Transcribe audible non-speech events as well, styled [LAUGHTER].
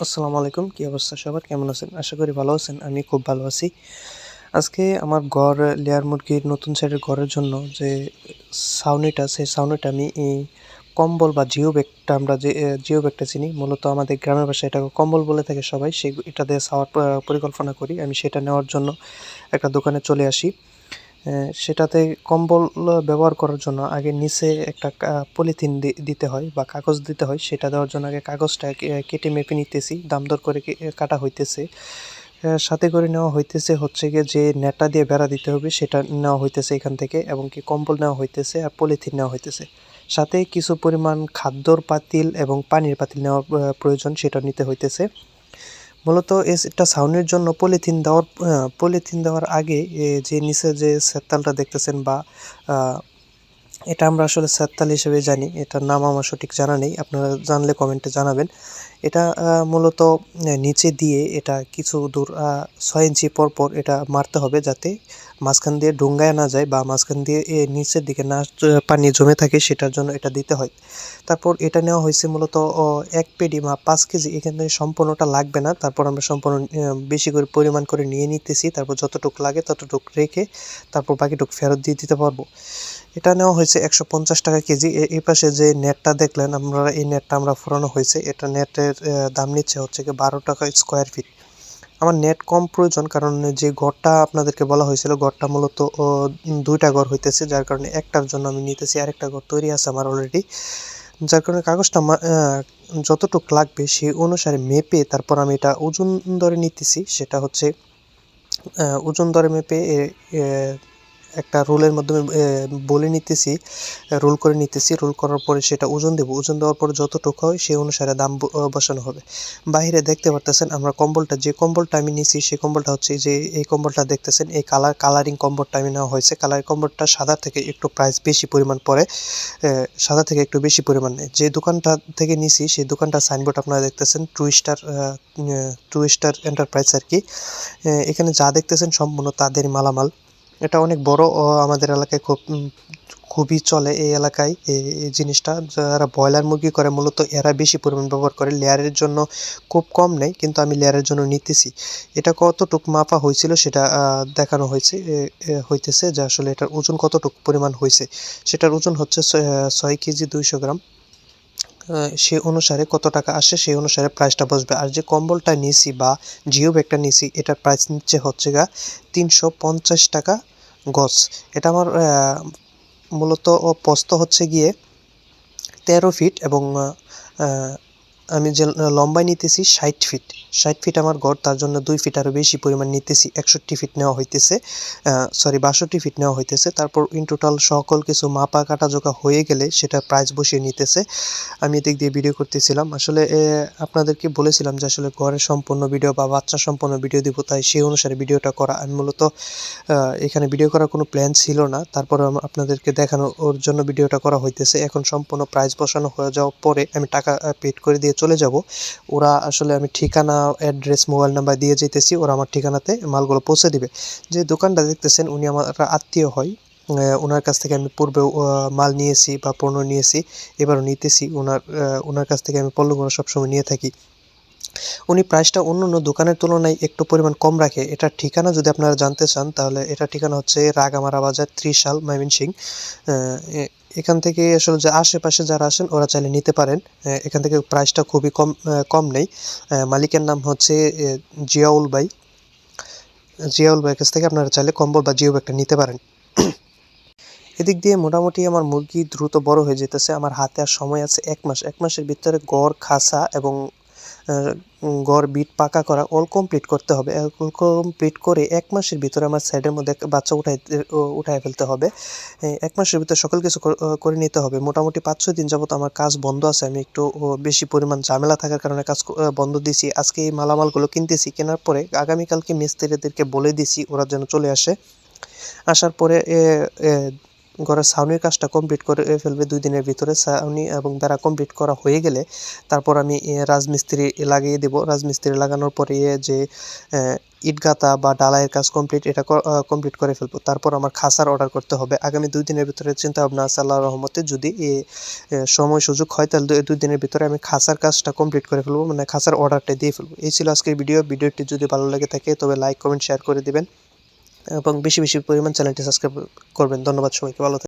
আসসালামু আলাইকুম, কী অবস্থা সবার? কেমন আছেন? আশা করি ভালো আছেন, আমি খুব ভালো আছি। আজকে আমার ঘর, লেয়ার মুরগির নতুন সাইডের ঘরের জন্য যে সাউনিটা, সেই সাউনিটা আমি এই কম্বল বা জিও ব্যাগটা আমরা যে জিও ব্যাগটা চিনি, মূলত আমাদের গ্রামের ভাষায় এটাকে কম্বল বলে থাকে সবাই, সেই, এটা দিয়ে ছাওয়ার প- পরিকল্পনা করি। আমি সেটা নেওয়ার জন্য একটা দোকানে চলে আসি। সেটাতে কম্বল ব্যবহার করার জন্য আগে নিচে একটা পলিথিন দিতে হয় বা কাগজ দিতে হয়, সেটা দেওয়ার জন্য আগে কাগজটা কেটে মেপে নিতেছি, দাম দর করে কাটা হইতেছে। সাথে করে নেওয়া হইতেছে হচ্ছে গিয়ে যে নেটটা দিয়ে বেড়া দিতে হবে, সেটা নেওয়া হইতেছে এখান থেকে এবং কি কম্বল নেওয়া হইতেছে আর পলিথিন নেওয়া হইতেছে। সাথে কিছু পরিমাণ খাদ্যর পাতিল এবং পানির পাতিল নেওয়ার প্রয়োজন, সেটা নিতে হইতেছে। মূলত এটা ছাউনির জন্য পলিথিন দেওয়ার পলিথিন দেওয়ার আগে যে নিচে যে সেতালটা দেখতেছেন বা এটা আমরা আসলে সেতাল হিসেবে জানি। এটা নাম আমার সঠিক জানা নেই। আপনারা জানলে কমেন্টে জানাবেন। এটা মূলত নিচে দিয়ে এটা কিছু দূর ছয় ইঞ্চি পর পর এটা মারতে হবে যাতে মাঝখান দিয়ে ডুঙ্গায় না যায় বা মাঝখান দিয়ে এ নিচের দিকে না পানি জমে থাকে সেটার জন্য এটা দিতে হয়। তারপর এটা নেওয়া হয়েছে মূলত এক পেডি বা পাঁচ কেজি। এখান থেকে সম্পূর্ণটা লাগবে না। তারপর আমরা সম্পূর্ণ বেশি করে পরিমাণ করে নিয়ে নিতেছি। তারপর যতটুকু লাগে ততটুকু রেখে তারপর বাকিটুকু ফেরত দিয়ে দিতে পারব। এটা নেওয়া হয়েছে একশো পঞ্চাশ টাকা কেজি। এই পাশে যে নেটটা দেখলেন, আমরা, এই নেটটা আমরা ফোরানো হয়েছে। এটা নেটের দাম নিচ্ছে হচ্ছে কি বারো টাকা স্কোয়ার ফিট আমার নেট কম প্রয়োজন, কারণ যে ঘরটা আপনাদেরকে বলা হয়েছিল, ঘরটা মূলত দুইটা ঘর হইতেছে, যার কারণে একটার জন্য আমি নিতেছি আর একটা ঘর তৈরি আছে আমার অলরেডি যার কারণে কাগজটা যতটুক লাগবে সেই অনুসারে মেপে তারপর আমি এটা ওজন দরে নিতেছি, সেটা হচ্ছে ওজন দরে মেপে একটা রোলের মাধ্যমে বলে নিতেছি রোল করে নিতেছি রোল করার পরে সেটা ওজন দেবো। ওজন দেওয়ার পরে যতটুকু হয় সেই অনুসারে দাম বসানো হবে। বাইরে দেখতে পারতেছেন আমরা কম্বলটা যে কম্বলটা আমি নিছি সেই কম্বলটা হচ্ছে যে এই কম্বলটা দেখতেছেন এই কালার কালারিং কম্বলটা আমি নেওয়া হয়েছে। কালারিং কম্বলটা সাদা থেকে একটু প্রাইস বেশি পরিমাণ এ, সাদা থেকে একটু বেশি পরিমাণ। নেয় যে দোকানটা থেকে নিছি সেই দোকানটার সাইনবোর্ড আপনারা দেখতেছেন two star two star enterprise আর কি। এখানে যা দেখতেছেন সম্পূর্ণ তাদের মালামাল। এটা অনেক বড়, ও আমাদের এলাকায় খুব খুবই চলে এই এলাকায় এই জিনিসটা। যারা ব্রয়লার মুরগি করে, মূলত এরা বেশি পরিমাণ ব্যবহার করে। লেয়ারের জন্য খুব কম নেই, কিন্তু আমি লেয়ারের জন্য নিতেছি। এটা কতটুক মাপা হয়েছিল সেটা দেখানো হয়েছে হইতেছে যে আসলে এটার ওজন কতটুক পরিমাণ হয়েছে। সেটার ওজন হচ্ছে ছয় কেজি দুইশো গ্রাম। সে অনুসারে কত টাকা আসে, সেই অনুসারে প্রাইসটা বসবে। আর যে কম্বলটা নিছি বা জিও ব্যাগটা নিছি এটার প্রাইস নিচ্ছে হচ্ছে গা তিনশো পঞ্চাশ টাকা। গজ এটা আমার মূলত প্রস্থ হচ্ছে গিয়ে তেরো ফিট এবং আমি যে লম্বায় নিতেছি ষাট ফিট ষাট ফিট আমার ঘর তার জন্য দুই ফিট আরও বেশি পরিমাণ নিতেছি, একষট্টি ফিট নেওয়া হইতেছে সরি বাষট্টি ফিট নেওয়া হইতেছে। তারপর ইন টোটাল সকল কিছু মাপা কাটা জোকা হয়ে গেলে সেটা প্রাইস বসিয়ে নিতেছে। আমি এদিক দিয়ে ভিডিও করতেছিলাম। আসলে আপনাদেরকে বলেছিলাম যে আসলে ঘরের সম্পূর্ণ ভিডিও বা বাচ্চা সম্পূর্ণ ভিডিও দিব, তাই সেই অনুসারে ভিডিওটা করা। আমি মূলত এখানে ভিডিও করার কোনো প্ল্যান ছিল না। তারপর আপনাদেরকে দেখানো ওর জন্য ভিডিওটা করা হইতেছে। এখন সম্পূর্ণ প্রাইস বসানো হয়ে যাওয়ার পরে আমি টাকা পেড করে দিয়ে চলে যাব। ওরা আসলে আমি ঠিকানা অ্যাড্রেস মোবাইল নাম্বার দিয়ে যেতেছি ওরা আমার ঠিকানাতে মালগুলো পৌঁছে দিবে। যে দোকানটা দেখতেছেন, উনি আমার আত্মীয় হয়। ওনার কাছ থেকে আমি পূর্বেও মাল নিয়েছি বা পণ্য নিয়েছি, এবারও নিতেছি। ওনার ওনার কাছ থেকে আমি পণ্যগুলো সবসময় নিয়ে থাকি। উনি প্রাইসটা অন্য অন্য দোকানের তুলনায় একটু পরিমাণ কম রাখে। এটার ঠিকানা যদি আপনারা জানতে চান, তাহলে এটা ঠিকানা হচ্ছে রাগামারা বাজার ত্রিশাল ময়মনসিং এখান থেকে আসলে যে আশেপাশে যারা আসেন ওরা চাইলে নিতে পারেন। এখান থেকে প্রাইসটা খুবই কম কম নেই। মালিকের নাম হচ্ছে জিয়াউল ভাই। জিয়াউল ভাইয়ের কাছ থেকে আপনারা চাইলে কম্বল বা জিও ব্যাগটা নিতে পারেন। [CLEARS THROAT] এদিক দিয়ে মোটামুটি আমার মুরগি দ্রুত বড় হয়ে যেতেছে। আমার হাতে আর সময় আছে এক মাস। এক মাসের ভিতরে গড়, খাসা এবং গড় বিট পাকা করা অল কমপ্লিট করতে হবে। অল কমপ্লিট করে এক মাসের ভিতরে আমার সাইডের মধ্যে বাচ্চা উঠাই উঠাই ফেলতে হবে। এক মাসের ভিতরে সকল কিছু করে নিতে হবে। মোটামুটি পাঁচ, ছয় দিন যাবত আমার কাজ বন্ধ আছে। আমি একটু বেশি পরিমাণ ঝামেলা থাকার কারণে কাজ বন্ধ দিছি। আজকে এই মালামালগুলো কিনতেছি, কেনার পরে আগামীকালকে মিস্ত্রিদেরকে বলে দিছি, ওরা যেন চলে আসে। আসার পরে ঘরের ছাউনির কাজটা কমপ্লিট করে ফেলবে দুই দিনের ভিতরে। ছাউনি এবং বেড়া কমপ্লিট করা হয়ে গেলে তারপর আমি রাজমিস্ত্রি লাগিয়ে দেব। রাজমিস্ত্রি লাগানোর পরে যে এ, ইট গাঁথা বা ডালাইয়ের কাজ কমপ্লিট এটা কমপ্লিট করে ফেলব। তারপর আমার খাসার অর্ডার করতে হবে। আগামী দুই দিনের ভিতরে চিন্তা ভাবনা আছে আল্লাহ রহমতে। যদি সময় সুযোগ হয় তাহলে দুই দিনের ভিতরে আমি খাসার কাজটা কমপ্লিট করে ফেলব মানে খাসার অর্ডারটা দিয়ে ফেলব। এই ছিল আজকের ভিডিও ভিডিওটি যদি ভালো লাগে থাকে তবে লাইক কমেন্ট শেয়ার করে দিবেন। এবং বেশি বেশি পরিমাণ চ্যানেলটি সাবস্ক্রাইব করবেন। ধন্যবাদ সবাইকে ভালো থাকবেন।